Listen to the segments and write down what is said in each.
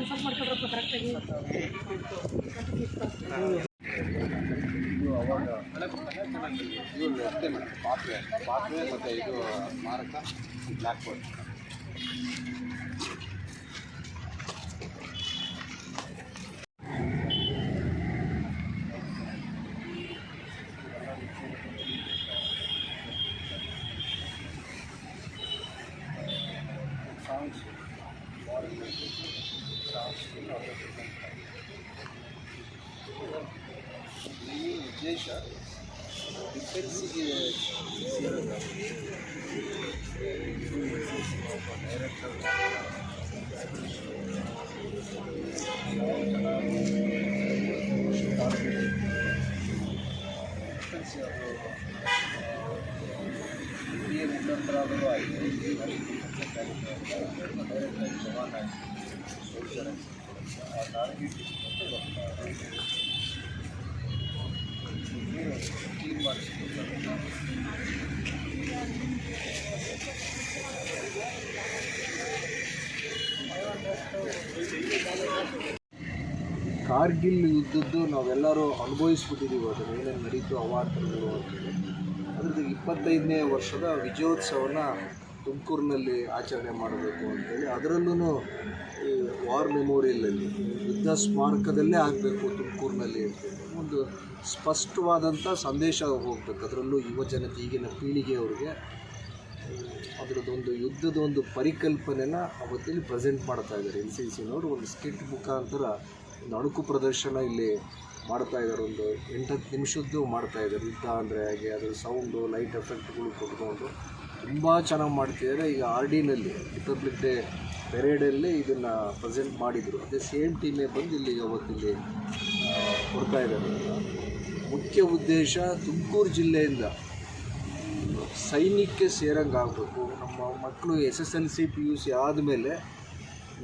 Confirm ಮಾಡ್ಕೊಂಡ್ರಪ್ಪ ಕರೆಕ್ಟಾಗಿ ಅವಾಗ ಇದು ಅಷ್ಟೇ ಮೇಡಮ್ ಪಾತ್ರೆ ಮತ್ತು ಇದು ಸ್ಮಾರಕ ಬ್ಲ್ಯಾಕ್ ಬೋರ್ಡ್ ಈ ಉದ್ದೇಶ ಡಿಫೆನ್ಸಿಗೆ ಸೇರೋದು ಡೈರೆಕ್ಟರ್ ಡಿಫೆನ್ಸ್ ಕಾರ್ಗಿಲ್ ಯುದ್ಧದ್ದು ನಾವೆಲ್ಲರೂ ಅನುಭವಿಸ್ಬಿಟ್ಟಿದ್ದೀವಿ ಅದನ್ನು ಏನೇನು ನಡೀತು ಅವಾರ್ಡ್ಗಳು ಅಂತೇಳಿ ಅದ್ರದ್ದು ಇಪ್ಪತ್ತೈದನೇ ವರ್ಷದ ವಿಜಯೋತ್ಸವನ ತುಮಕೂರಿನಲ್ಲಿ ಆಚರಣೆ ಮಾಡಬೇಕು ಅಂತೇಳಿ ಅದರಲ್ಲೂ ಈ ವಾರ್ ಮೆಮೋರಿಯಲಲ್ಲಿ, ಯುದ್ಧ ಸ್ಮಾರಕದಲ್ಲೇ ಆಗಬೇಕು ತುಮಕೂರಿನಲ್ಲಿ ಅಂತೇಳಿ ಒಂದು ಸ್ಪಷ್ಟವಾದಂಥ ಸಂದೇಶ ಹೋಗ್ಬೇಕು. ಅದರಲ್ಲೂ ಯುವ ಜನತೆ, ಈಗಿನ ಪೀಳಿಗೆಯವ್ರಿಗೆ ಅದರದ್ದೊಂದು ಯುದ್ಧದ ಒಂದು ಪರಿಕಲ್ಪನೆನ ಅವತ್ತಲ್ಲಿ ಪ್ರೆಸೆಂಟ್ ಮಾಡ್ತಾ ಇದ್ದಾರೆ. ಎನ್ ಸಿ ಸಿನವರು ಒಂದು ಸ್ಕಿಟ್ ಮುಖಾಂತರ ಅಣುಕು ಪ್ರದರ್ಶನ ಇಲ್ಲಿ ಮಾಡ್ತಾ ಇದ್ದಾರೆ ಒಂದು ಎಂಟತ್ತು ನಿಮಿಷದ್ದು ಮಾಡ್ತಾ ಇದ್ದಾರೆ ಯುದ್ಧ ಅಂದರೆ ಹಾಗೆ ಅದರ ಸೌಂಡು ಲೈಟ್ ಎಫೆಕ್ಟ್ಗಳು ಕೊಟ್ಕೊಂಡು ತುಂಬ ಚೆನ್ನಾಗಿ ಮಾಡ್ತಿದ್ದಾರೆ ಈಗ ಆರ್ ಡಿನಲ್ಲಿ ರಿಪಬ್ಲಿಕ್ ಡೇ ಪೆರೇಡಲ್ಲಿ ಇದನ್ನು ಪ್ರೆಸೆಂಟ್ ಮಾಡಿದರು. ಅದೇ ಸೇಮ್ ಟೀಮೇ ಬಂದು ಇಲ್ಲಿ ಅವತ್ತಿಲ್ಲಿ ಕೊಡ್ತಾ ಇದ್ದಾರೆ ಮುಖ್ಯ ಉದ್ದೇಶ ತುಮಕೂರು ಜಿಲ್ಲೆಯಿಂದ ಸೈನ್ಯಕ್ಕೆ ಸೇರಂಗೆ ಆಗಬೇಕು. ನಮ್ಮ ಮಕ್ಕಳು S S L C P U C ಆದಮೇಲೆ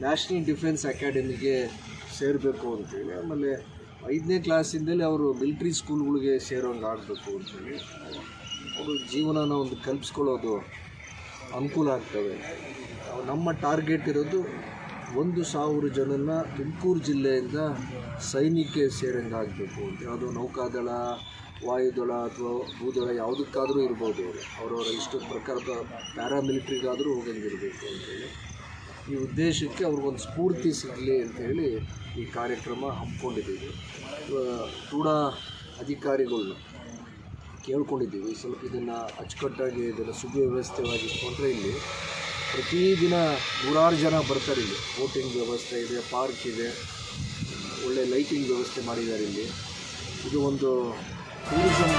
ನ್ಯಾಷನಲ್ ಡಿಫೆನ್ಸ್ ಅಕಾಡೆಮಿಗೆ ಸೇರಬೇಕು ಅಂತೇಳಿ ಆಮೇಲೆ ಐದನೇ ಕ್ಲಾಸಿಂದಲೇ ಅವರು ಮಿಲ್ಟ್ರಿ ಸ್ಕೂಲ್ಗಳಿಗೆ ಸೇರೋಂಗೆ ಆಗಬೇಕು ಅಂತೇಳಿ ಅವರು ಜೀವನನ ಒಂದು ಕಲ್ಪಿಸ್ಕೊಳ್ಳೋದು ಅನುಕೂಲ ಆಗ್ತವೆ. ನಮ್ಮ ಟಾರ್ಗೆಟ್ ಇರೋದು ಒಂದು ಸಾವಿರ ಜನನ ತುಮಕೂರು ಜಿಲ್ಲೆಯಿಂದ ಸೈನಿಕ ಸೇರಂಗೆ ಆಗಬೇಕು ಅಂತ ಅದು ನೌಕಾದಳ, ವಾಯುದಳ ಅಥವಾ ಭೂದಳ ಯಾವುದಕ್ಕಾದರೂ ಇರ್ಬೋದು ಅವರು. ಅವರವರ ಇಷ್ಟದ ಪ್ರಕಾರದ ಪ್ಯಾರಾಮಿಲಿಟ್ರಿಗಾದರೂ ಹೋಗಂಗಿರಬೇಕು ಅಂತೇಳಿ ಈ ಉದ್ದೇಶಕ್ಕೆ ಅವ್ರಿಗೊಂದು ಸ್ಫೂರ್ತಿ ಸಿಗಲಿ ಅಂತೇಳಿ ಈ ಕಾರ್ಯಕ್ರಮ ಹಮ್ಮಿಕೊಂಡಿದ್ದೀವಿ. ಕೂಡ ಅಧಿಕಾರಿಗಳನ್ನ ಕೇಳ್ಕೊಂಡಿದ್ದೀವಿ. ಸ್ವಲ್ಪ ಇದನ್ನು ಅಚ್ಚುಕಟ್ಟಾಗಿ, ಇದನ್ನು ಸುವ್ಯವಸ್ಥೆವಾಗಿಟ್ಕೊಂಡ್ರೆ ಇಲ್ಲಿ. ಪ್ರತಿದಿನ ನೂರಾರು ಜನ ಬರ್ತಾರೆ ಇಲ್ಲಿ. ಬೋಟಿಂಗ್ ವ್ಯವಸ್ಥೆ ಇದೆ, ಪಾರ್ಕ್ ಇದೆ, ಒಳ್ಳೆ ಲೈಟಿಂಗ್ ವ್ಯವಸ್ಥೆ ಮಾಡಿದ್ದಾರೆ ಇಲ್ಲಿ. ಇದು ಒಂದು ಟೂರಿಸಮ್